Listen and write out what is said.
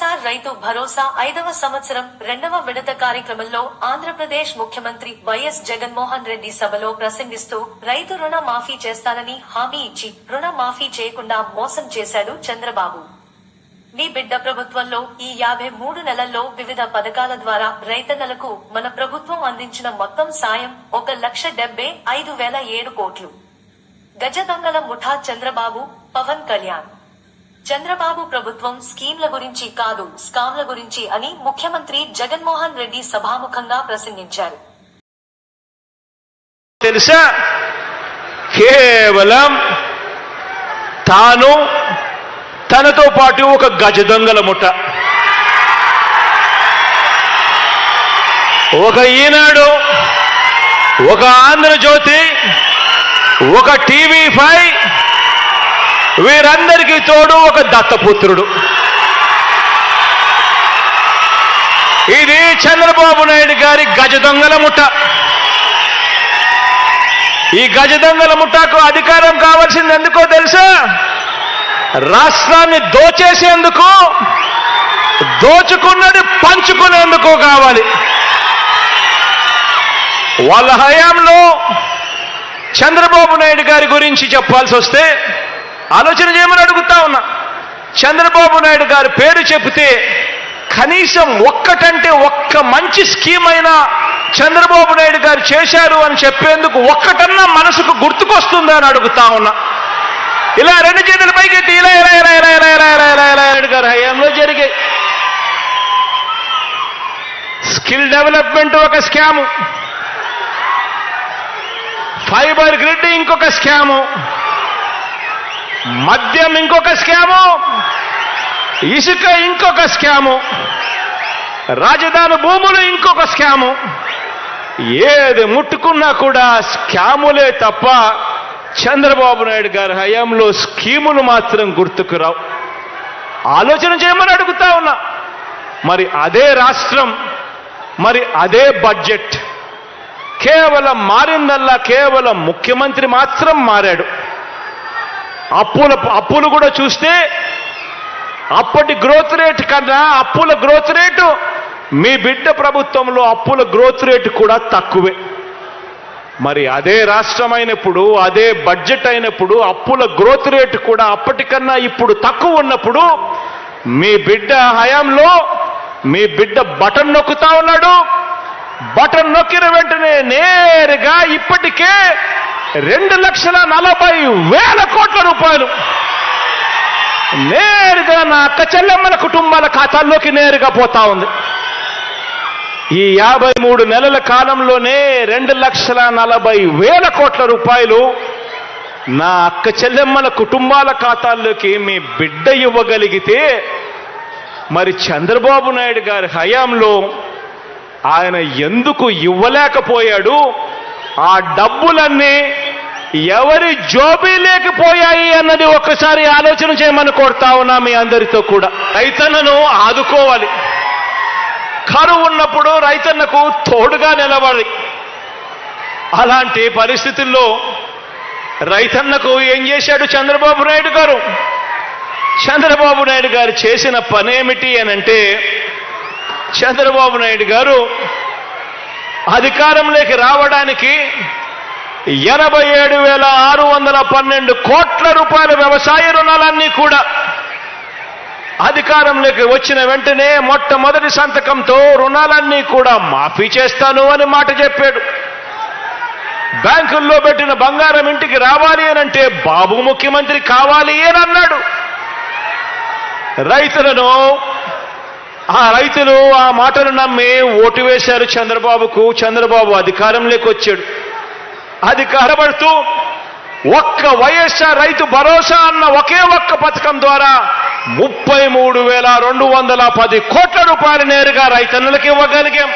రైతు భరోసా ఐదవ సంవత్సరం రెండవ విడత కార్యక్రమంలో ఆంధ్రప్రదేశ్ ముఖ్యమంత్రి వైఎస్ జగన్మోహన్ రెడ్డి సభలో ప్రసంగిస్తూ రైతు రుణ మాఫీ చేస్తానని హామీ ఇచ్చి రుణ మాఫీ చేయకుండా మోసం చేశాడు చంద్రబాబు. మీ బిడ్డ ప్రభుత్వంలో ఈ యాభై మూడు నెలల్లో వివిధ పథకాల ద్వారా రైతన్నలకు మన ప్రభుత్వం అందించిన మొత్తం సాయం ఒక లక్ష డెబ్బై ఐదు వేల ఏడు కోట్లు. గజ దొంగల ముఠా చంద్రబాబు పవన్ కళ్యాణ్. చంద్రబాబు ప్రభుత్వం స్కీంల గురించి కాదు స్కామ్ల గురించి అని ముఖ్యమంత్రి జగన్మోహన్ రెడ్డి సభాముఖంగా ప్రసంగించారు. తెలుసా? కేవలం తాను తనతో పాటు ఒక గజ దొంగల ముఠ. ఒక ఈనాడు ఒక ఆంధ్రజ్యోతి ఒక టీవీ ఫైవ్ వీరందరికీ తోడు ఒక దత్తపుత్రుడు. ఇది చంద్రబాబు నాయుడు గారి గజ దొంగల ముఠ. ఈ గజ దొంగల ముఠాకు అధికారం కావాల్సింది ఎందుకో తెలుసా? రాష్ట్రాన్ని దోచేసేందుకు దోచుకున్నది పంచుకునేందుకు కావాలి. వాళ్ళ హయాంలో చంద్రబాబు నాయుడు గారి గురించి చెప్పాల్సి వస్తే ఆలోచన చేయమని అడుగుతా ఉన్నా. చంద్రబాబు నాయుడు గారి పేరు చెబితే కనీసం ఒక్కటంటే ఒక్క మంచి స్కీమ్ అయినా చంద్రబాబు నాయుడు గారు చేశారు అని చెప్పేందుకు ఒక్కటన్నా మనసుకు గుర్తుకొస్తుందా అని అడుగుతా ఉన్నా. ఇలా రెండు చేతుల పైకెత్తి ఇలా ఇలా ఇలా ఇలా ఇలా ఇలా ఇలా ఇలా ఇలా నాయుడు గారు హయాంలో జరిగాయి. స్కిల్ డెవలప్మెంట్ ఒక స్కాము. ఫైబర్ గ్రిడ్ ఇంకొక స్కాము. మద్యం ఇంకొక స్కాము. ఇసుక ఇంకొక స్కాము. రాజధాని భూములు ఇంకొక స్కాము. ఏది ముట్టుకున్నా కూడా స్కాములే తప్ప చంద్రబాబు నాయుడు గారి హయాంలో స్కీములు మాత్రం గుర్తుకు రావు. ఆలోచన చేయమని అడుగుతా ఉన్నా. మరి అదే రాష్ట్రం మరి అదే బడ్జెట్. కేవలం మారిందల్లా కేవలం ముఖ్యమంత్రి మాత్రం మారాడు. అప్పుల అప్పులు కూడా చూస్తే అప్పటి గ్రోత్ రేట్ కన్నా అప్పుల గ్రోత్ రేటు మీ బిడ్డ ప్రభుత్వంలో అప్పుల గ్రోత్ రేటు కూడా తక్కువే. మరి అదే రాష్ట్రమైనప్పుడు అదే బడ్జెట్ అయినప్పుడు అప్పుల గ్రోత్ రేటు కూడా అప్పటికన్నా ఇప్పుడు తక్కువ ఉన్నప్పుడు మీ బిడ్డ హయాంలో మీ బిడ్డ బటన్ నొక్కుతా ఉన్నాడు. బటన్ నొక్కిన వెంటనే నేరుగా ఇప్పటికే రెండు లక్షల నలభై వేల కోట్ల రూపాయలు. నేరుగా నా అక్క చెల్లెమ్మల కుటుంబాల ఖాతాల్లోకి నేరుగా పోతా ఉంది. ఈ యాభై మూడు నెలల కాలంలోనే రెండు లక్షల నలభై వేల కోట్ల రూపాయలు నా అక్క చెల్లెమ్మల కుటుంబాల ఖాతాల్లోకి మీ బిడ్డ ఇవ్వగలిగితే మరి చంద్రబాబు నాయుడు గారి హయాంలో ఆయన ఎందుకు ఇవ్వలేకపోయాడు? ఆ డబ్బులన్నీ ఎవరి జోబీ లేకపోయాయి అన్నది ఒక్కసారి ఆలోచన చేయమని కోరుతా ఉన్నా మీ అందరితో కూడా. రైతన్నను ఆదుకోవాలి. కరువు ఉన్నప్పుడు రైతన్నకు తోడుగా నిలబడి. అలాంటి పరిస్థితుల్లో రైతన్నకు ఏం చేశాడు చంద్రబాబు నాయుడు గారు? చంద్రబాబు నాయుడు గారు చేసిన పనేమిటి అని అంటే చంద్రబాబు నాయుడు గారు అధికారంలోకి రావడానికి ఎనభై ఏడు వేల ఆరు వందల పన్నెండు కోట్ల రూపాయల వ్యవసాయ రుణాలన్నీ కూడా అధికారంలోకి వచ్చిన వెంటనే మొట్టమొదటి సంతకంతో రుణాలన్నీ కూడా మాఫీ చేస్తాను అని మాట చెప్పాడు. బ్యాంకుల్లో పెట్టిన బంగారం ఇంటికి రావాలి అని అంటే బాబు ముఖ్యమంత్రి కావాలి అని అన్నాడు. రైతులను ఆ రైతులు ఆ మాటను నమ్మి ఓటు వేశారు చంద్రబాబుకు. చంద్రబాబు అధికారంలోకి వచ్చాడు. అధికారపడుతూ ఒక్క వైఎస్ఆర్ రైతు భరోసా అన్న ఒకే ఒక్క పథకం ద్వారా ముప్పై మూడు వేల రెండు వందల పది కోట్ల రూపాయలు నేరుగా రైతన్నులకు ఇవ్వగలిగాం.